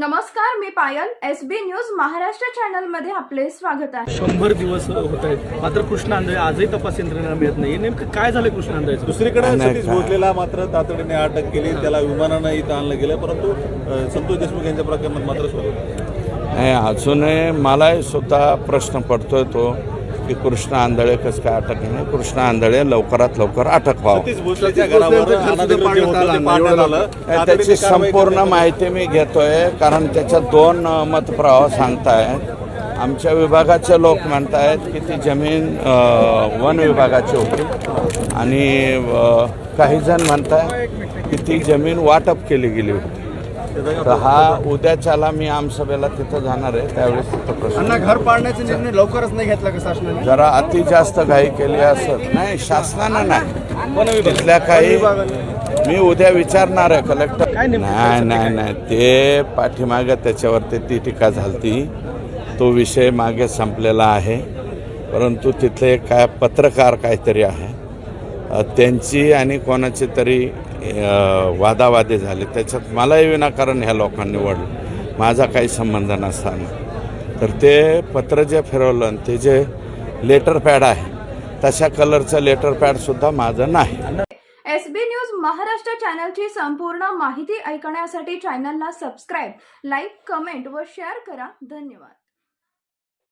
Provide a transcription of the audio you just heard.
नमस्कार मी Payal S B news Maharashtra चॅनलमध्ये आपले स्वागत आहे. शंभर दिवस होत आहेत. मात्र कृष्ण आंधळे आजही तपास यंत्रणेला मिळत नाही नेमकं काय झालं कृष्ण आंधळेचं? दुसरीकडे नाही, सतीश? भोसलेला मात्र तातडीने अटक केली. त्याला विमानानं इथं आणलं गेलं परंतु संतोष देशमुख यांच्या प्रकरणात मात्र नाही अजूनही मलाही सुद्धा प्रश्न पडतोय तो. की कृष्ण आंधळे कसं काय अटक नाही कृष्ण आंधळे लवकरात लवकर अटक व्हावं. त्याची संपूर्ण. माहिती मी घेतोय कारण त्याच्यात दोन मतप्रवाह सांगतायत. आमच्या विभागाचे लोक म्हणतायत की ती जमीन वन विभागाची होती. आणि काही जण म्हणताय की ती जमीन वाटप केली गेली होती. तर हा उद्याच्याला मी आमसभेला तिथं जाणार आहे. त्यावेळेस तिथं प्रश्न घर पाडण्याचा निर्णय लवकरच नाही घेतला का शासनाने? जरा अति जास्त घाई केली असत. नाही शासनानं नाही. तिथल्या काही मी उद्या विचारणार आहे कलेक्टर नाही नाही नाही. ते पाठीमागे त्याच्यावरती ती टीका झालती. तो विषय मागे संपलेला आहे. परंतु तिथले काय पत्रकार काहीतरी आहे. त्यांची आणि कोणाची तरी वादावादे वादावादी त्याच्यात मलाही विनाकारण ह्या लोकांनी निवडलं माझा काही संबंध नसताना. तर ते पत्र जे फिरवलं आणि ते जे लेटर पॅड आहे तशा कलरचं लेटर पॅडसुद्धा माझं नाही. एस बी न्यूज महाराष्ट्र चॅनलची संपूर्ण माहिती ऐकण्यासाठी चॅनलला सबस्क्राईब लाईक कमेंट व शेअर करा. धन्यवाद.